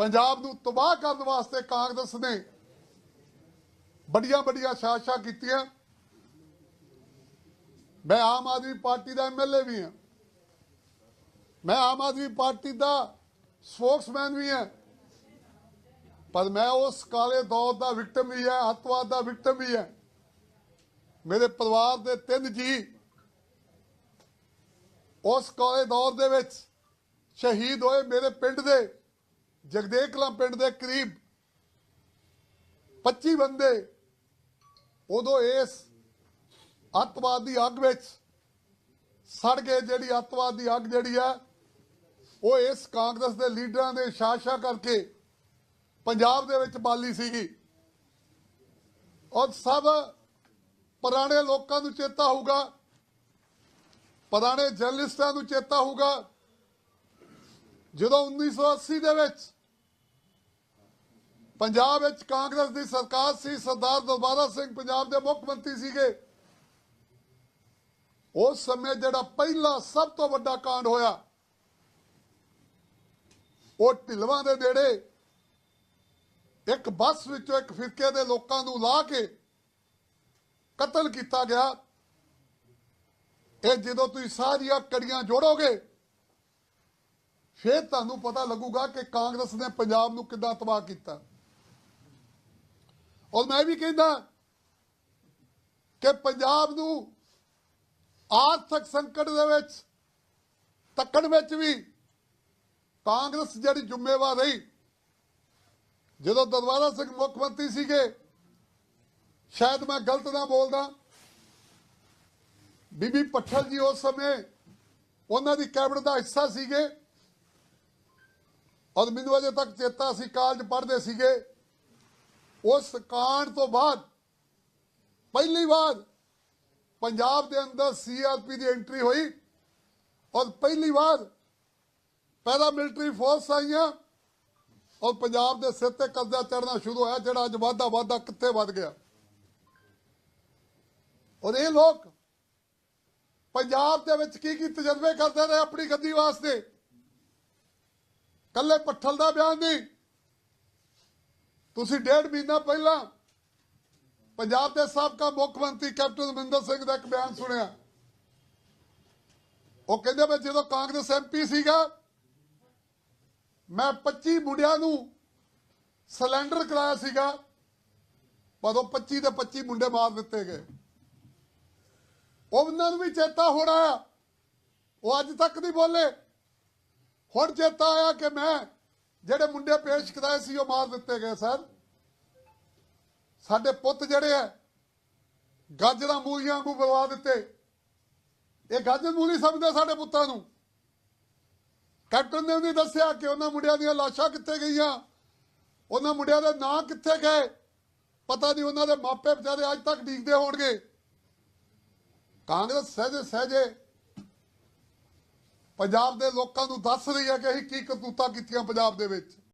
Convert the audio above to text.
ਪੰਜਾਬ ਨੂੰ ਤਬਾਹ ਕਰਨ ਵਾਸਤੇ ਕਾਂਗਰਸ ਨੇ ਵੱਡੀਆਂ ਵੱਡੀਆਂ ਸਾਜ਼ਿਸ਼ਾਂ ਕੀਤੀਆਂ। ਮੈਂ ਆਮ ਆਦਮੀ ਪਾਰਟੀ ਦਾ ਐਮਐਲਏ ਵੀ ਹਾਂ। ਮੈਂ ਆਮ ਆਦਮੀ ਪਾਰਟੀ ਦਾ ਸਪੋਕਸਮੈਨ ਵੀ ਹਾਂ। ਪਰ ਮੈਂ ਉਸ ਕਾਲੇ ਦੌਰ ਦਾ ਵਿਕਟਮ ਵੀ ਹਾਂ, ਅੱਤਵਾਦ ਦਾ ਵਿਕਟਮ ਵੀ ਹਾਂ। ਮੇਰੇ ਪਰਿਵਾਰ ਦੇ ਤਿੰਨ ਜੀ ਉਸ ਕਾਲੇ ਦੌਰ ਦੇ ਵਿੱਚ ਸ਼ਹੀਦ ਹੋਏ ਮੇਰੇ ਪਿੰਡ ਦੇ ਜਗਦੇ ਕਲਾਂ ਪਿੰਡ ਦੇ ਕਰੀਬ 25 ਬੰਦੇ ਉਦੋਂ ਇਸ ਅੱਤਵਾਦ ਦੀ ਅੱਗ ਵਿੱਚ ਸੜ ਗਏ। ਜਿਹੜੀ ਅੱਤਵਾਦ ਦੀ ਅੱਗ ਜਿਹੜੀ ਆ, ਉਹ ਇਸ ਕਾਂਗਰਸ ਦੇ ਲੀਡਰਾਂ ਦੇ ਸ਼ਾਸਾ ਕਰਕੇ ਪੰਜਾਬ ਦੇ ਵਿੱਚ ਬਾਲੀ ਸੀਗੀ। ਔਰ ਸਭ ਪੁਰਾਣੇ ਲੋਕਾਂ ਨੂੰ ਚੇਤਾ ਹੋਊਗਾ, ਪੁਰਾਣੇ ਜਰਨਲਿਸਟਾਂ ਨੂੰ ਚੇਤਾ ਹੋਊਗਾ ਜਦੋਂ 1980 ਦੇ ਵਿੱਚ ਪੰਜਾਬ ਵਿੱਚ ਕਾਂਗਰਸ ਦੀ ਸਰਕਾਰ ਸੀ, ਸਰਦਾਰ ਦਰਬਾਰਾ ਸਿੰਘ ਪੰਜਾਬ ਦੇ ਮੁੱਖ ਮੰਤਰੀ ਸੀਗੇ। ਉਸ ਸਮੇਂ ਜਿਹੜਾ ਪਹਿਲਾ ਸਭ ਤੋਂ ਵੱਡਾ ਕਾਂਡ ਹੋਇਆ, ਉਹ ਢਿਲਵਾਂ ਦੇ ਨੇੜੇ ਇੱਕ ਬੱਸ ਵਿੱਚੋਂ ਇੱਕ ਫਿਰਕੇ ਦੇ ਲੋਕਾਂ ਨੂੰ ਲਾ ਕੇ ਕਤਲ ਕੀਤਾ ਗਿਆ। ਇਹ ਜਦੋਂ ਤੁਸੀਂ ਸਾਰੀਆਂ ਕੜੀਆਂ ਜੋੜੋਗੇ ਫਿਰ ਤੁਹਾਨੂੰ ਪਤਾ ਲੱਗੂਗਾ ਕਿ ਕਾਂਗਰਸ ਨੇ ਪੰਜਾਬ ਨੂੰ ਕਿੱਦਾਂ ਤਬਾਹ ਕੀਤਾ। ਔਰ ਮੈਂ ਵੀ ਕਹਿੰਦਾ ਕਿ ਪੰਜਾਬ ਨੂੰ ਆਰਥਿਕ ਸੰਕਟ ਦੇ ਵਿੱਚ, ਤੱਕਣ ਵਿੱਚ ਵੀ ਕਾਂਗਰਸ ਜਿਹੜੀ ਜ਼ਿੰਮੇਵਾਰ ਰਹੀ, ਜਦੋਂ ਦਰਬਾਰਾ ਸਿੰਘ ਮੁੱਖ ਮੰਤਰੀ ਸੀਗੇ, ਸ਼ਾਇਦ ਮੈਂ ਗਲਤ ਨਾ ਬੋਲਦਾ, ਬੀਬੀ ਪੱਠਲ ਜੀ ਉਸ ਸਮੇਂ ਉਹਨਾਂ ਦੀ ਕੈਬਨਿਟ ਦਾ ਹਿੱਸਾ ਸੀਗੇ। ਔਰ ਮੈਨੂੰ ਅਜੇ ਤੱਕ ਚੇਤਾ ਸੀ ਕਾਲਜ ਪੜ੍ਹਦੇ ਸੀਗੇ। ਉਸ ਕਾਂਡ ਤੋਂ ਬਾਅਦ ਪਹਿਲੀ ਵਾਰ ਪੰਜਾਬ ਦੇ ਅੰਦਰ ਸੀਆਰਪੀ ਦੀ ਐਂਟਰੀ ਹੋਈ ਔਰ ਪਹਿਲੀ ਵਾਰ ਪੈਰਾ ਮਿਲਟਰੀ ਫੋਰਸ ਆਈਆਂ ਔਰ ਪੰਜਾਬ ਦੇ ਸਿਰ ਤੇ ਕਬਜ਼ਾ ਚੜਨਾ ਸ਼ੁਰੂ ਹੋਇਆ, ਜਿਹੜਾ ਅੱਜ ਵਾਧਾ ਵਾਧਾ ਕਿੱਥੇ ਵੱਧ ਗਿਆ। ਔਰ ਇਹ ਲੋਕ ਪੰਜਾਬ ਦੇ ਵਿੱਚ ਕੀ ਕੀ ਤਜਰਬੇ ਕਰਦੇ ਰਹੇ ਆਪਣੀ ਗੱਦੀ ਵਾਸਤੇ? ਕੱਲੇ ਪੱਠਲ ਦਾ ਬਿਆਨ ਨਹੀਂ। ਤੁਸੀਂ ਡੇਢ ਮਹੀਨਾ ਪਹਿਲਾਂ ਪੰਜਾਬ ਦੇ ਸਾਬਕਾ ਮੁੱਖ ਮੰਤਰੀ ਕੈਪਟਨ ਅਮਰਿੰਦਰ ਸਿੰਘ ਦਾ ਇੱਕ ਬਿਆਨ ਸੁਣਿਆ। ਉਹ ਕਹਿੰਦੇ ਮੈਂ ਜਦੋਂ ਕਾਂਗਰਸ ਐਮਪੀ ਸੀਗਾ, ਮੈਂ 25 ਮੁੰਡਿਆਂ ਨੂੰ ਸਿਲੰਡਰ ਕਰਾਇਆ ਸੀਗਾ, ਪਰ ਉਹ 25 ਦੇ 25 ਮੁੰਡੇ ਮਾਰ ਦਿੱਤੇ ਗਏ। ਉਹਨਾਂ ਨੂੰ ਵੀ ਚੇਤਾ ਹੋਣਾ ਆ। ਉਹ ਅੱਜ ਤੱਕ ਨਹੀਂ ਬੋਲੇ। ਹੁਣ ਚੇਤਾ ਆਇਆ ਕਿ ਮੈਂ ਜਿਹੜੇ ਮੁੰਡੇ ਪੇਸ਼ ਕਰਾਏ ਸੀ, ਉਹ ਮਾਰ ਦਿੱਤੇ ਗਏ ਸਰ। ਸਾਡੇ ਪੁੱਤ ਜਿਹੜੇ ਆ ਗਾਜਰਾਂ ਮੂਲੀਆਂ ਨੂੰ ਬਰਵਾ ਦਿੱਤੇ। ਇਹ ਗਾਜਰ ਮੂਲੀ ਸਮਝਦੇ ਸਾਡੇ ਪੁੱਤਾਂ ਨੂੰ। ਕੈਪਟਨ ਨੇ ਉਹਨੇ ਦੱਸਿਆ ਕਿ ਉਹਨਾਂ ਮੁੰਡਿਆਂ ਦੀਆਂ ਲਾਸ਼ਾਂ ਕਿੱਥੇ ਗਈਆਂ? ਉਹਨਾਂ ਮੁੰਡਿਆਂ ਦੇ ਨਾਂ ਕਿੱਥੇ ਗਏ? ਪਤਾ ਨਹੀਂ ਉਹਨਾਂ ਦੇ ਮਾਪੇ ਵਿਚਾਰੇ ਅੱਜ ਤੱਕ ਡੀਕਦੇ ਹੋਣਗੇ। ਕਾਂਗਰਸ ਸਹਿਜੇ ਸਹਿਜੇ ਪੰਜਾਬ ਦੇ ਲੋਕਾਂ ਨੂੰ ਦੱਸ ਰਹੀ ਹੈ ਕਿ ਅਸੀਂ ਕੀ ਕਰਤੂਤਾਂ ਕੀਤੀਆਂ ਪੰਜਾਬ ਦੇ ਵਿੱਚ।